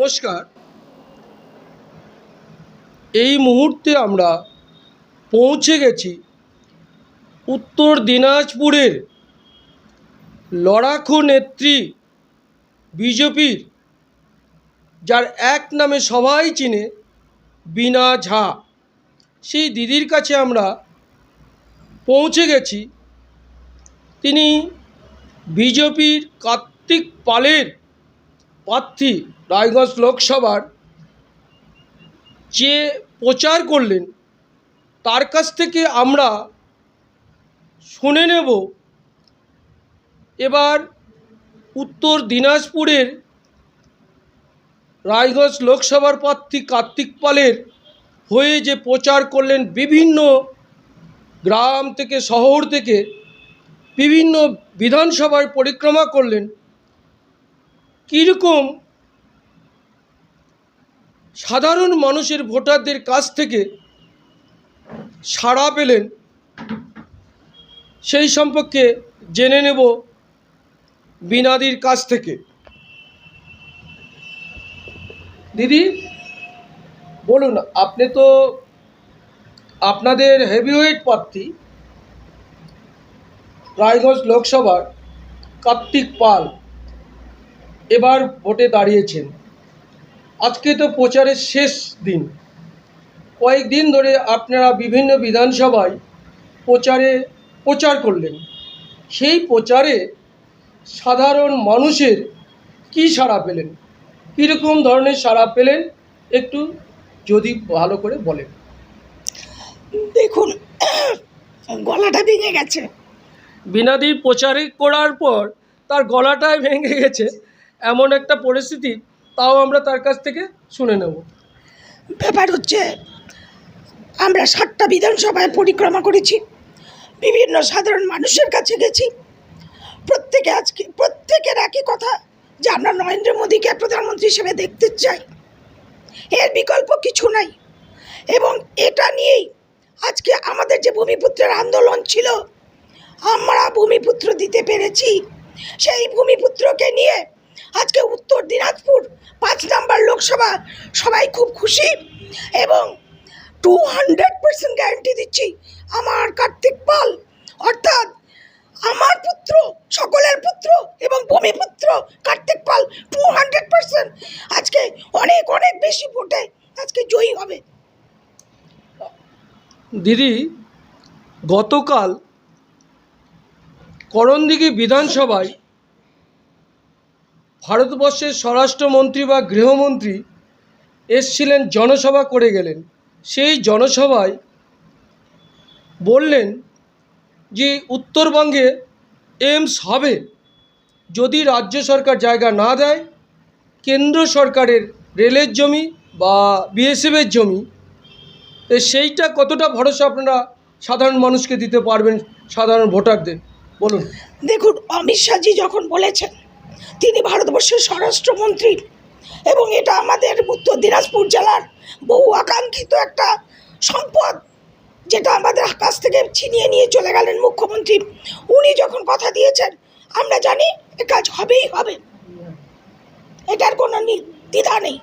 নমস্কার। এই মুহূর্তে আমরা পৌঁছে গেছি উত্তর দিনাজপুরের লড়াকু নেত্রী বিজেপির, যার এক নামে সবাই চিনে বিনা ঝা। সেই দিদির কাছে আমরা পৌঁছে গেছি। তিনি বিজেপির কার্তিক পালের প্রার্থী রায়গঞ্জ লোকসভার যে প্রচার করলেন, তার কাছ থেকে আমরা শুনে নেব। এবার উত্তর দিনাজপুরের রায়গঞ্জ লোকসভার প্রার্থী কার্তিক পালের হয়ে যে প্রচার করলেন বিভিন্ন গ্রাম থেকে, শহর থেকে বিভিন্ন বিধানসভায় পরিক্রমা করলেন কীরকম সাধারণ মানুষের ভোটারদের কাছ থেকে সাড়া পেলেন, সেই সম্পর্কে জেনে নেব বিনাদির কাছ থেকে। দিদি, বলুন, আপনি তো আপনাদের হেভিওয়েট প্রার্থী, রায়গঞ্জ লোকসভার কার্তিক পাল। এবার ভোটে দাঁড়িয়েছেন। আজকে তো প্রচারের শেষ দিন। কয়েকদিন ধরে আপনারা বিভিন্ন বিধানসভায় প্রচারে প্রচার করলেন। সেই প্রচারে সাধারণ মানুষের কী সাড়া পেলেন? কীরকম ধরনের সাড়া পেলেন? একটু যদি ভালো করে বলেন। দেখুন গলাটা ভেঙে গেছে। বিনাদির প্রচারে করার পর তার গলাটাই ভেঙে গেছে। এমন একটা পরিস্থিতি, তাও আমরা তার কাছ থেকে শুনে নেব। ব্যাপার হচ্ছে, আমরা সাতটা বিধানসভায় পরিক্রমা করেছি, বিভিন্ন সাধারণ মানুষের কাছে গেছি। প্রত্যেকে আজকে, প্রত্যেকের একই কথা, যে আমরা নরেন্দ্র মোদীকে প্রধানমন্ত্রী হিসেবে দেখতে চাই। এর বিকল্প কিছু নাই। এবং এটা নিয়েই আজকে আমাদের যে ভূমিপুত্রের আন্দোলন ছিল, আমরা ভূমিপুত্র দিতে পেরেছি। সেই ভূমিপুত্রকে নিয়ে আজকে উত্তর দিনাজপুর, পাঁচ নাম্বার লোকসভা, সবাই খুব খুশি এবং টু হান্ড্রেড পার্সেন্ট গ্যারান্টি দিচ্ছি আমার কার্তিক পাল, অর্থাৎ আমার পুত্র, সকলের পুত্র এবং ভূমিপুত্র Kartik Pal two hundred percent আজকে অনেক অনেক বেশি ভোটে আজকে জয়ী হবে। দিদি, গতকাল করণদিঘি বিধানসভায় ভারতবর্ষের স্বরাষ্ট্রমন্ত্রী বা গৃহমন্ত্রী এসছিলেন, জনসভা করে গেলেন। সেই জনসভায় বললেন যে উত্তরবঙ্গে এমস হবে যদি রাজ্য সরকার জায়গা না দেয়, কেন্দ্র সরকারের রেলের জমি বা বিএসএফের জমি। সেইটা কতটা ভরসা আপনারা সাধারণ মানুষকে দিতে পারবেন সাধারণ ভোটারদের? বলুন। দেখুন, অমিত শাহজি যখন বলেছেন তিনি ভারতবর্ষের স্বরাষ্ট্রমন্ত্রী। এবং এটা আমাদের উত্তর দিনাজপুর জেলার বহু আকাঙ্ক্ষিত একটা সম্পদ, যেটা আমাদের কাছ থেকে ছিনিয়ে নিয়ে চলে গেলেন মুখ্যমন্ত্রী। উনি যখন কথা দিয়েছেন, আমরা জানি এ কাজ হবেই হবে। এটার কোনো দ্বিধা নেই।